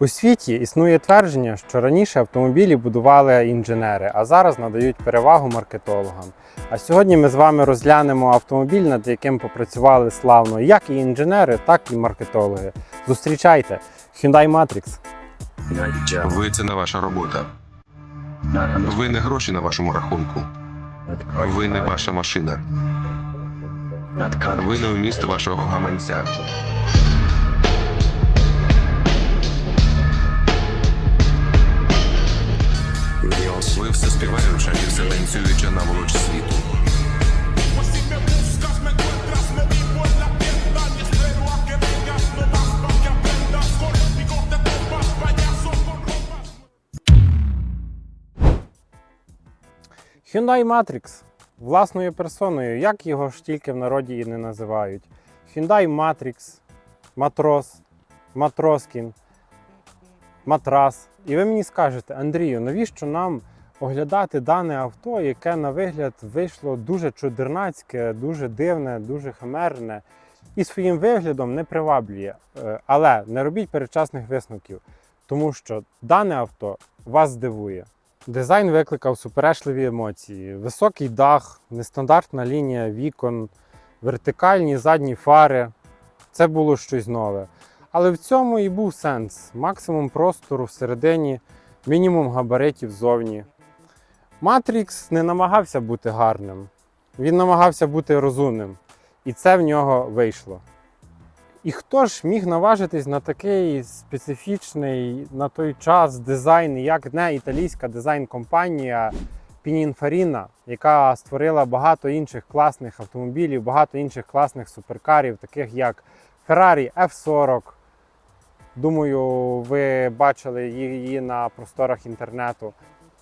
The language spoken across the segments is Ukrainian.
У світі існує твердження, що раніше автомобілі будували інженери, а зараз надають перевагу маркетологам. А сьогодні ми з вами розглянемо автомобіль, над яким попрацювали славно як і інженери, так і маркетологи. Зустрічайте Hyundai Matrix. Ви це не ваша робота. Ви не гроші на вашому рахунку. Ви не ваша машина. Ви не вміст вашого гаманця. Aprendas. Conmigo te topas, payaso con ropas. Hyundai Matrix власною персоною, як його ж тільки в народі і не називають. Hyundai Matrix, Матрос, Матроскін, Матрас. І ви мені скажете, Андрію, навіщо нам оглядати дане авто, яке на вигляд вийшло дуже чудернацьке, дуже дивне, дуже хамерне і своїм виглядом не приваблює. Е, Але не робіть передчасних висновків, тому що дане авто вас здивує. Дизайн викликав суперечливі емоції: високий дах, нестандартна лінія вікон, вертикальні задні фари. Це було щось нове. Але в цьому і був сенс: максимум простору всередині, мінімум габаритів ззовні. Матрікс не намагався бути гарним, він намагався бути розумним. І це в нього вийшло. І хто ж міг наважитись на такий специфічний на той час дизайн, як не італійська дизайн-компанія Pininfarina, яка створила багато інших класних автомобілів, багато інших класних суперкарів, таких як Ferrari F40. Думаю, ви бачили її на просторах інтернету.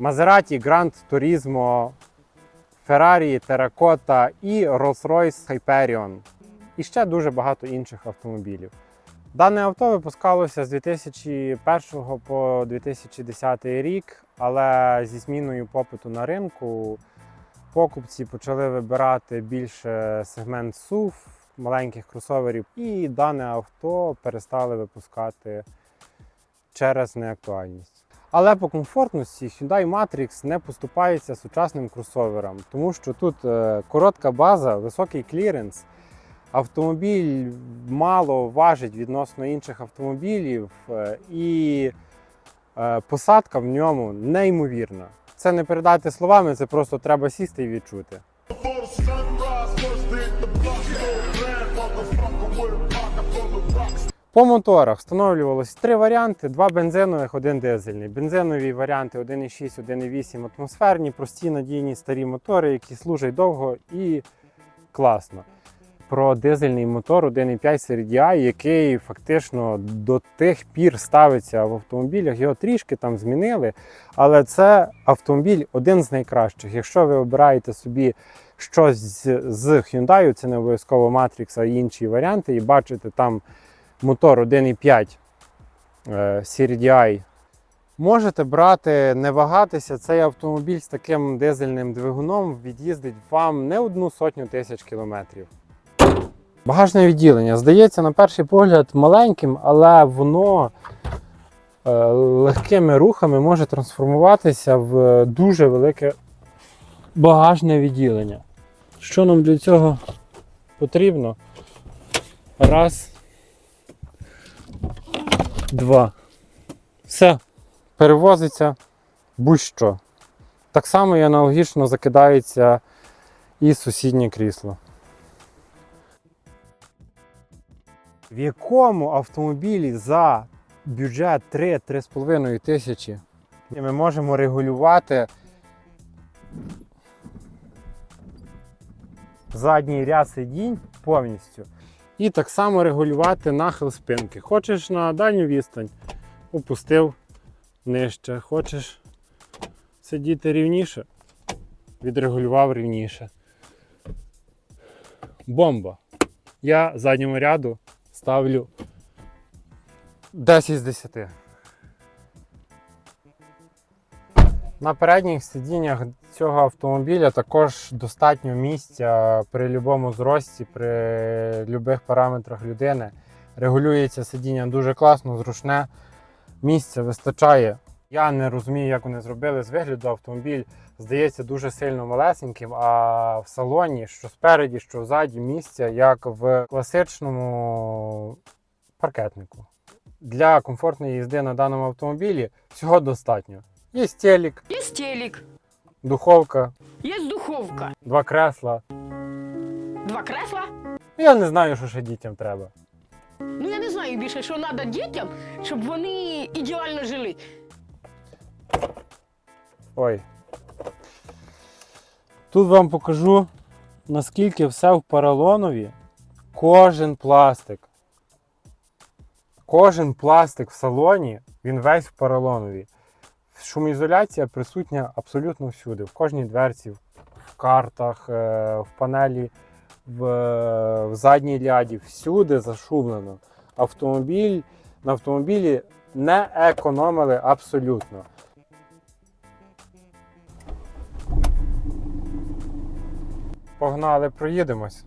Maserati Grand Turismo, Ferrari Terracotta і Rolls-Royce Hyperion і ще дуже багато інших автомобілів. Дане авто випускалося з 2001 по 2010 рік, але зі зміною попиту на ринку покупці почали вибирати більше сегмент SUV, маленьких кросоверів, і дане авто перестали випускати через неактуальність. Але по комфортності Hyundai Matrix не поступається сучасним кросоверам, тому що тут е, коротка база, високий кліренс. Автомобіль мало важить відносно інших автомобілів, е, і е, посадка в ньому неймовірна. Це не передати словами, це просто треба сісти і відчути. По моторах встановлювалось три варіанти: два бензинових, один дизельний. Бензинові варіанти 1,6, 1,8 атмосферні, прості надійні старі мотори, які служать довго і класно. Про дизельний мотор 1,5 серії I, який фактично до тих пір ставиться в автомобілях. Його трішки там змінили, але це автомобіль один з найкращих. Якщо ви обираєте собі щось з Hyundai, це не обов'язково Matrix, а інші варіанти, і бачите там мотор 1,5 е, CRDI. Можете брати, не вагатися, цей автомобіль з таким дизельним двигуном від'їздить вам не одну сотню тисяч кілометрів. Багажне відділення здається на перший погляд маленьким, але воно е, легкими рухами може трансформуватися в дуже велике багажне відділення. Що нам для цього потрібно? Раз, два. Все. Перевозиться будь-що. Так само і аналогічно закидається і сусіднє крісло. В якому автомобілі за бюджет 3-3,5 тисячі ми можемо регулювати задній ряд сидінь повністю. І так само регулювати нахил спинки. Хочеш на дальню відстань, опустив нижче. Хочеш сидіти рівніше, відрегулював рівніше. Бомба. Я задньому ряду ставлю 10 з 10. На передніх сидіннях цього автомобіля також достатньо місця при будь-якому зрості, при будь-яких параметрах людини. Регулюється сидіння дуже класно, зручне. Місця вистачає. Я не розумію, як вони зробили з вигляду. Автомобіль здається дуже сильно малесеньким, а в салоні, що спереді, що ззаді, місця, як в класичному паркетнику. Для комфортної їзди на даному автомобілі всього достатньо. Є стелік, Есть телек, духовка, есть духовка, два кресла. два кресла. Я не знаю, що ще дітям треба. Ну я не знаю більше, що треба дітям, щоб вони ідеально жили. Ой. Тут вам покажу, наскільки все в поролонові. Кожен пластик. Кожен пластик в салоні, він весь в поролонові. Шумоізоляція присутня абсолютно всюди. В кожній дверці, в картах, е, в панелі, в, в задній ляді, всюди зашумлено. Автомобіль на автомобілі не економили абсолютно. Погнали, проїдемось.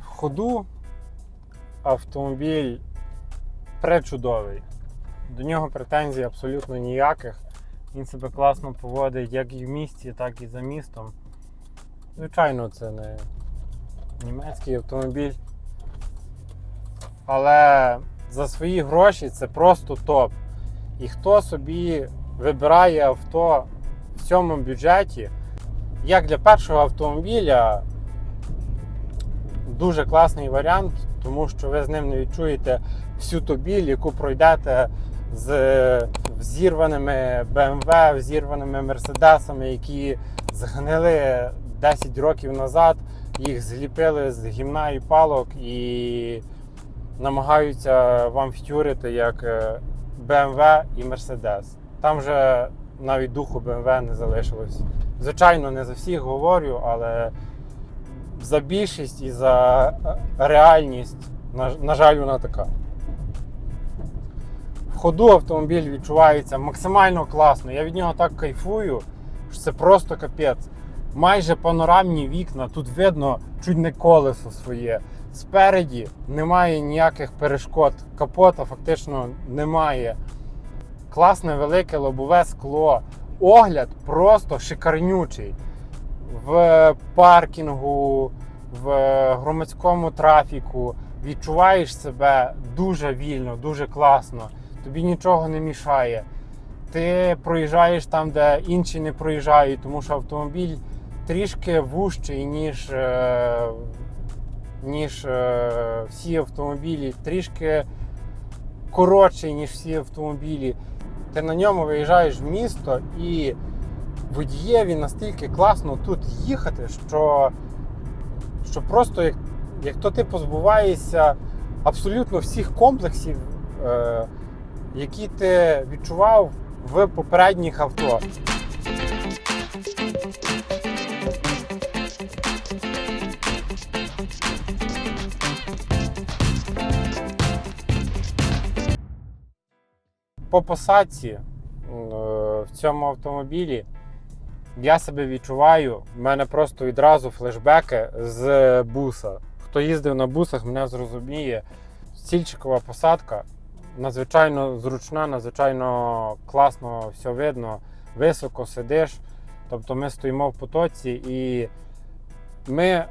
В ходу автомобіль пречудовий. До нього претензій абсолютно ніяких. Він себе класно поводить як і в місті, так і за містом. Звичайно, це не німецький автомобіль. Але за свої гроші це просто топ. І хто собі вибирає авто в цьому бюджеті, як для першого автомобіля дуже класний варіант, тому що ви з ним не відчуєте всю ту біль, яку пройдете з взірваними BMW, взірваними Мерседесами, які згнили 10 років назад, їх зліпили з гімна і палок і намагаються вам втюрити як е, BMW і Mercedes. Там вже навіть духу BMW не залишилось. Звичайно, не за всіх говорю, але за більшість і за е, реальність, на жаль, вона така. Ходу автомобіль відчувається максимально класно. Я від нього так кайфую, що це просто капець. Майже панорамні вікна, тут видно чуть не колесо своє. Спереді немає ніяких перешкод. Капота фактично немає. Класне велике лобове скло. Огляд просто шикарнючий. В паркінгу, в громадському трафіку відчуваєш себе дуже вільно, дуже класно. Тобі нічого не мішає. Ти проїжджаєш там, де інші не проїжджають, тому що автомобіль трішки вужчий, ніж, е, ніж е, всі автомобілі, трішки коротший, ніж всі автомобілі. Ти на ньому виїжджаєш в місто і водієві настільки класно тут їхати, що, що просто як, як то ти позбуваєшся абсолютно всіх комплексів, е, які ти відчував в попередніх авто. По посадці е, в цьому автомобілі я себе відчуваю. в мене просто відразу флешбеки з буса. Хто їздив на бусах, мене зрозуміє. Стільчикова посадка надзвичайно зручна, надзвичайно класно все видно, високо сидиш. Тобто ми стоїмо в потоці і ми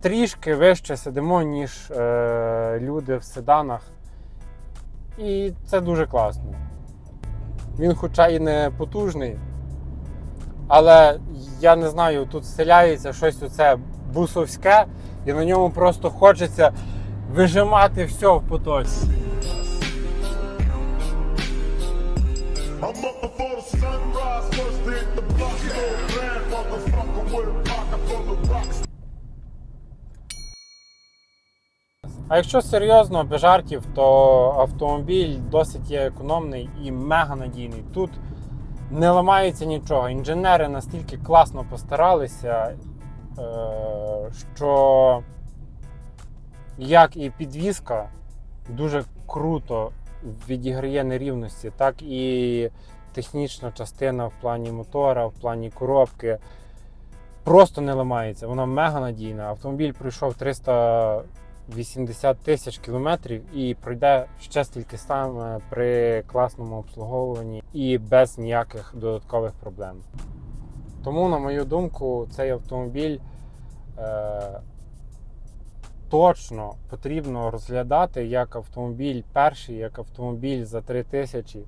трішки вище сидимо, ніж е, люди в седанах. І це дуже класно. Він, хоча і не потужний, але я не знаю, тут вселяється щось оце бусовське, і на ньому просто хочеться вижимати все в потоці. I'm up before the sunrise, first hit the block, so grand motherfucker with a pocket full of rocks. А якщо серйозно, без жартів, то автомобіль досить є економний і мега надійний. Тут не ламається нічого. Інженери настільки класно постаралися, е, що як і підвізка дуже круто відіграє нерівності, так і технічна частина в плані мотора, в плані коробки просто не ламається. Вона мега надійна. Автомобіль пройшов 300 80 тисяч кілометрів і пройде ще стільки саме при класному обслуговуванні і без ніяких додаткових проблем. Тому, на мою думку, цей автомобіль е, точно потрібно розглядати як автомобіль перший, як автомобіль за 3 тисячі,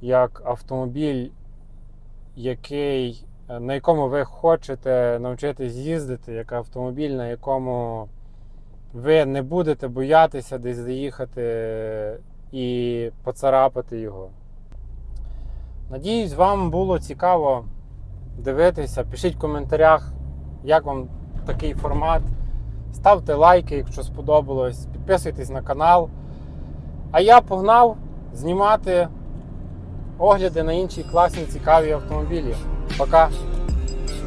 як автомобіль, який, е, на якому ви хочете навчитись їздити, як автомобіль, на якому ви не будете боятися десь заїхати і поцарапати його. Надіюсь, вам було цікаво дивитися. Пишіть в коментарях, як вам такий формат. Ставте лайки, якщо сподобалось, підписуйтесь на канал. А я погнав знімати огляди на інші класні цікаві автомобілі. Пока!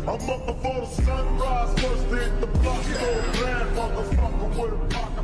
I'm up before the sunrise, first to the block, so grand, motherfucker with a rock